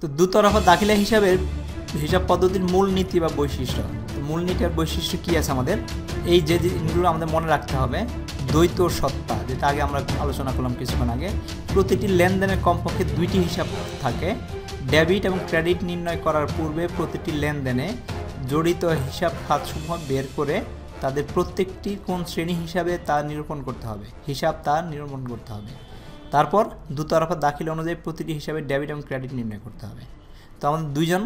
তো দুতরফা দাখিলা হিসাবের হিসাব পদ্ধতির মূল নীতি বা বৈশিষ্ট্য। তো মূল নীতি আর বৈশিষ্ট্য কী আছে আমাদের? এই যে জিনিসগুলো আমাদের মনে রাখতে হবে, দ্বৈত সত্তা, যেটা আগে আমরা আলোচনা করলাম কিছুক্ষণ আগে। প্রতিটি লেনদেনের কমপক্ষে দুইটি হিসাব থাকে। ডেবিট এবং ক্রেডিট নির্ণয় করার পূর্বে প্রতিটি লেনদেনে জড়িত হিসাব খাতসমূহ বের করে তাদের প্রত্যেকটি কোন শ্রেণি হিসাবে তা নিরূপণ করতে হবে। হিসাব তা নিরূপণ করতে হবে। তারপর দুতরফা দাখিল অনুযায়ী প্রতিটি হিসাবে ডেবিট এবং ক্রেডিট নির্ণয় করতে হবে। তো আমাদের দুইজন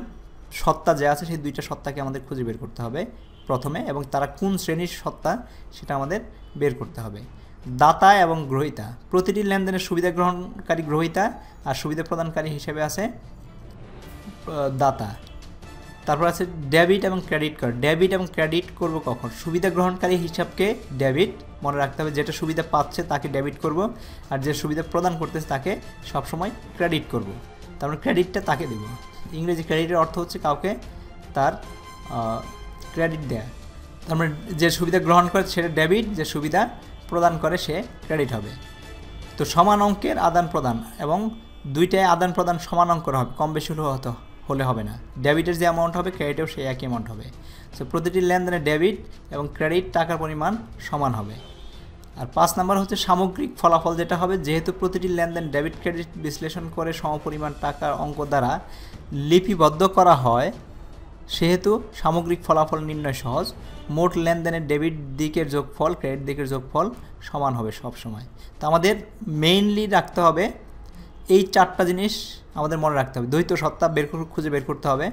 সত্তা যে আছে, সেই দুইটা সত্তাকে আমাদের খুঁজে বের করতে হবে প্রথমে এবং তারা কোন শ্রেণির সত্তা সেটা আমাদের বের করতে হবে। দাতা এবং গ্রহিতা, প্রতিটি লেনদেনের সুবিধা গ্রহণকারী গ্রহিতা আর সুবিধা প্রদানকারী হিসেবে আছে দাতা। তারপর আছে ডেবিট এবং ক্রেডিট কার্ড ডেবিট এবং ক্রেডিট করব কখন? সুবিধা গ্রহণকারী হিসাবকে ডেবিট মনে রাখতে হবে। যেটা সুবিধা পাচ্ছে তাকে ডেবিট করব আর যে সুবিধা প্রদান করতেছে তাকে সবসময় ক্রেডিট করব। তারপর ক্রেডিটটা তাকে দেব। ইংরেজি ক্রেডিটের অর্থ হচ্ছে কাউকে তার ক্রেডিট দেয়া। তার মানে যে সুবিধা গ্রহণ করে সেটা ডেবিট যে সুবিধা প্রদান করে সে ক্রেডিট হবে। তো সমান অঙ্কের আদান প্রদান এবং দুইটাই আদান প্রদান সমান অঙ্কের হবে। কম বেশি হলে হতো। হলে হবে না। ডেবিটের যে অ্যামাউন্ট হবে, ক্রেডিটেও সেই একই অ্যামাউন্ট হবে। সো প্রতিটি লেনদেনে ডেবিট এবং ক্রেডিট টাকার পরিমাণ সমান হবে। আর পাঁচ নাম্বার হচ্ছে সামগ্রিক ফলাফল যেটা হবে, যেহেতু প্রতিটি লেনদেন ডেবিট ক্রেডিট বিশ্লেষণ করে সমপরিমাণ টাকার অঙ্ক দ্বারা লিপিবদ্ধ করা হয়, সেহেতু সামগ্রিক ফলাফল নির্ণয় সহজ। মোট লেনদেনের ডেবিট দিকের যোগফল, ক্রেডিট দিকের যোগফল সমান হবে সব সময় তো আমাদের মেইনলি রাখতে হবে এই চারটা জিনিস আমাদের মনে রাখতে হবে। দ্বৈত সত্তা বের খুঁজে বের করতে হবে।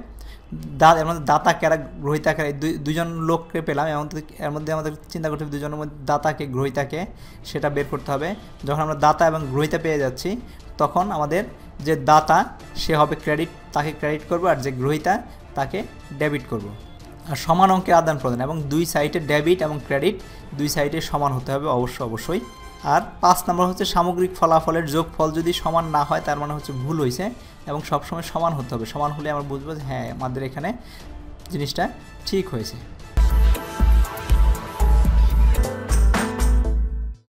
দা এর মধ্যে দাতা কারা গ্রহিতা কারা দুই দুজন লোককে পেলাম মধ্যে এর মধ্যে আমাদের চিন্তা করতে হবে দুজনের মধ্যে দাতাকে, গ্রহিতাকে, সেটা বের করতে হবে। যখন আমরা দাতা এবং গ্রহিতা পেয়ে যাচ্ছি, তখন আমাদের যে দাতা, সে হবে ক্রেডিট তাকে ক্রেডিট করব আর যে গ্রহিতা, তাকে ডেবিট করব। আর সমান অঙ্কের আদান প্রদান এবং দুই সাইডে ডেবিট এবং ক্রেডিট দুই সাইডে সমান হতে হবে অবশ্য অবশ্যই। আর পাঁচ নম্বর হচ্ছে সামগ্রিক ফলাফলের যোগফল যদি সমান না হয়, তার মানে হচ্ছে ভুল হয়েছে এবং সবসময় সমান হতে হবে। সমান হলে আমরা বুঝব যে হ্যাঁ আমাদের এখানে জিনিসটা ঠিক হয়েছে।